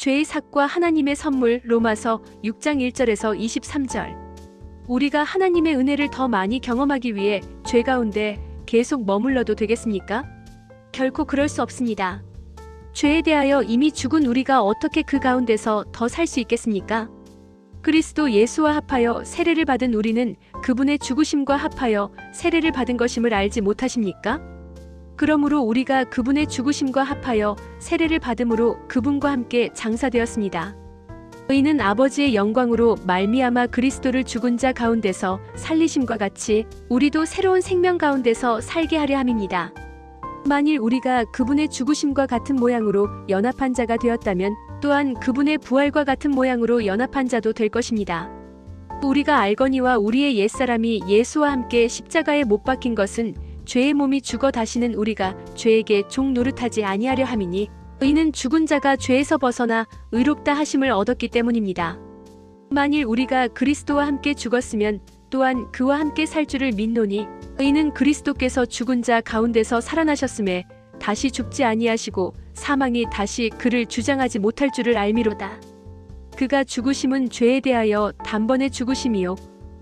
죄의 삭과 하나님의 선물 로마서 6장 1절에서 23절. 우리가 하나님의 은혜를 더 많이 경험하기 위해 죄 가운데 계속 머물러도 되겠습니까? 결코 그럴 수 없습니다. 죄에 대하여 이미 죽은 우리가 어떻게 그 가운데서 더 살 수 있겠습니까? 그리스도 예수와 합하여 세례를 받은 우리는 그분의 죽으심과 합하여 세례를 받은 것임을 알지 못하십니까? 그러므로 우리가 그분의 죽으심과 합하여 세례를 받음으로 그분과 함께 장사되었습니다. 의는 아버지의 영광으로 말미암아 그리스도를 죽은 자 가운데서 살리심과 같이 우리도 새로운 생명 가운데서 살게 하려 함입니다. 만일 우리가 그분의 죽으심과 같은 모양으로 연합한 자가 되었다면 또한 그분의 부활과 같은 모양으로 연합한 자도 될 것입니다. 우리가 알거니와 우리의 옛사람이 예수와 함께 십자가에 못 박힌 것은 죄의 몸이 죽어 다시는 우리가 죄에게 종 노릇하지 아니하려 함이니 의는 죽은 자가 죄에서 벗어나 의롭다 하심을 얻었기 때문입니다. 만일 우리가 그리스도와 함께 죽었으면 또한 그와 함께 살 줄을 믿노니 의는 그리스도께서 죽은 자 가운데서 살아나셨음에 다시 죽지 아니하시고 사망이 다시 그를 주장하지 못할 줄을 알미로다. 그가 죽으심은 죄에 대하여 단번에 죽으심이요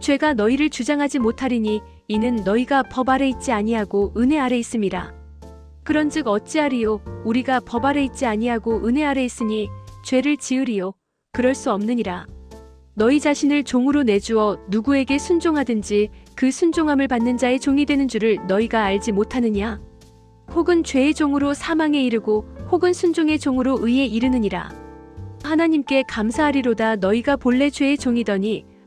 죄가 너희를 주장하지 못하리니 이는 너희가 법 아래 있지 아니하고 은혜 아래 있음이라. 그런즉 어찌하리요 우리가 법 아래 있지 아니하고 은혜 아래 있으니 죄를 지으리요 그럴 수 없느니라. 너희 자신을 종으로 내주어 누구에게 순종하든지 그 순종함을 받는 자의 종이 되는 줄을 너희가 알지 못하느냐? 혹은 죄의 종으로 사망에 이르고 혹은 순종의 종으로 의에 이르느니라. 하나님께 감사하리로다 너희가 본래 죄의 종이더니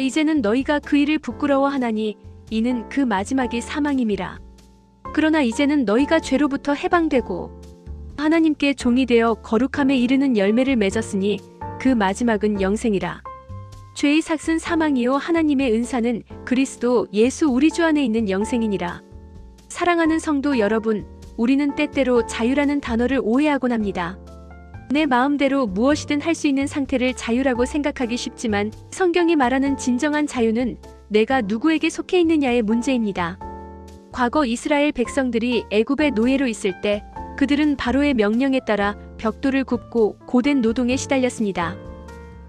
이제는 너희가 그 일을 부끄러워하나니 이는 그 마지막이 사망임이라. 그러나 이제는 너희가 죄로부터 해방되고 하나님께 종이 되어 거룩함에 이르는 열매를 맺었으니 그 마지막은 영생이라. 죄의 삭은 사망이요 하나님의 은사는 그리스도 예수 우리 주 안에 있는 영생이니라. 사랑하는 성도 여러분, 우리는 때때로 자유라는 단어를 오해하곤 합니다. 내 마음대로 무엇이든 할 수 있는 상태를 자유라고 생각하기 쉽지만 성경이 말하는 진정한 자유는 내가 누구에게 속해 있느냐의 문제입니다. 과거 이스라엘 백성들이 애굽의 노예로 있을 때 그들은 바로의 명령에 따라 벽돌을 굽고 고된 노동에 시달렸습니다.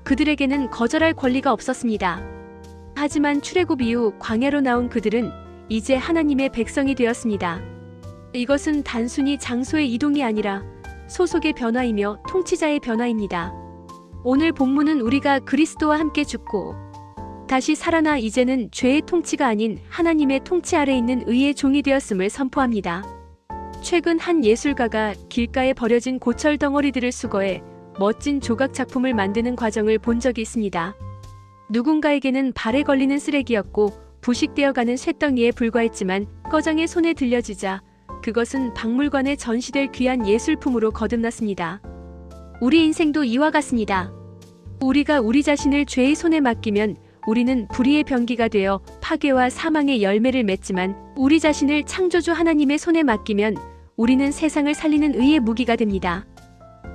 그들에게는 거절할 권리가 없었습니다. 하지만 출애굽 이후 광야로 나온 그들은 이제 하나님의 백성이 되었습니다. 이것은 단순히 장소의 이동이 아니라 소속의 변화이며 통치자의 변화입니다. 오늘 본문은 우리가 그리스도와 함께 죽고 다시 살아나 이제는 죄의 통치가 아닌 하나님의 통치 아래 있는 의의 종이 되었음을 선포합니다. 최근 한 예술가가 길가에 버려진 고철 덩어리들을 수거해 멋진 조각 작품을 만드는 과정을 본 적이 있습니다. 누군가에게는 발에 걸리는 쓰레기였고 부식되어가는 쇳덩이에 불과했지만 꺼장의 손에 들려지자 그것은 박물관에 전시될 귀한 예술품으로 거듭났습니다. 우리 인생도 이와 같습니다. 우리가 우리 자신을 죄의 손에 맡기면 우리는 불의의 병기가 되어 파괴와 사망의 열매를 맺지만 우리 자신을 창조주 하나님의 손에 맡기면 우리는 세상을 살리는 의의 무기가 됩니다.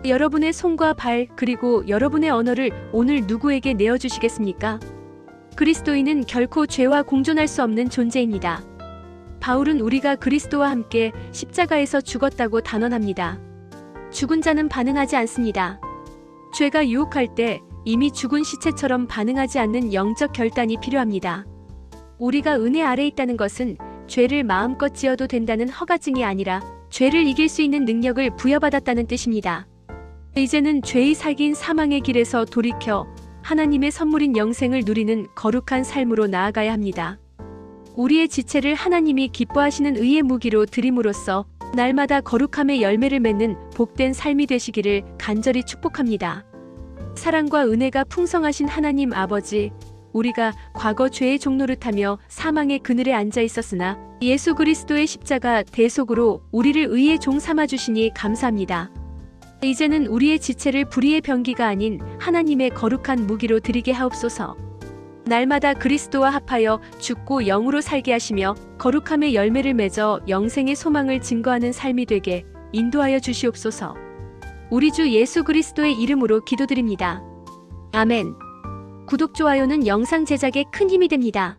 여러분의 손과 발 그리고 여러분의 언어를 오늘 누구에게 내어주시겠습니까? 그리스도인은 결코 죄와 공존할 수 없는 존재입니다. 바울은 우리가 그리스도와 함께 십자가에서 죽었다고 단언합니다. 죽은 자는 반응하지 않습니다. 죄가 유혹할 때 이미 죽은 시체처럼 반응하지 않는 영적 결단이 필요합니다. 우리가 은혜 아래 있다는 것은 죄를 마음껏 지어도 된다는 허가증이 아니라 죄를 이길 수 있는 능력을 부여받았다는 뜻입니다. 이제는 죄의 사기인 사망의 길에서 돌이켜 하나님의 선물인 영생을 누리는 거룩한 삶으로 나아가야 합니다. 우리의 지체를 하나님이 기뻐하시는 의의 무기로 드림으로써 날마다 거룩함의 열매를 맺는 복된 삶이 되시기를 간절히 축복합니다. 사랑과 은혜가 풍성하신 하나님 아버지, 우리가 과거 죄의 타며 사망의 그늘에 앉아 있었으나 예수 그리스도의 십자가 대속으로 우리를 의의 종 삼아 주시니 감사합니다. 이제는 우리의 지체를 불의의 병기가 아닌 하나님의 거룩한 무기로 드리게 하옵소서. 날마다 그리스도와 합하여 죽고 영으로 살게 하시며 거룩함의 열매를 맺어 영생의 소망을 증거하는 삶이 되게 인도하여 주시옵소서. 우리 주 예수 그리스도의 이름으로 기도드립니다. 아멘. 구독, 좋아요는 영상 제작에 큰 힘이 됩니다.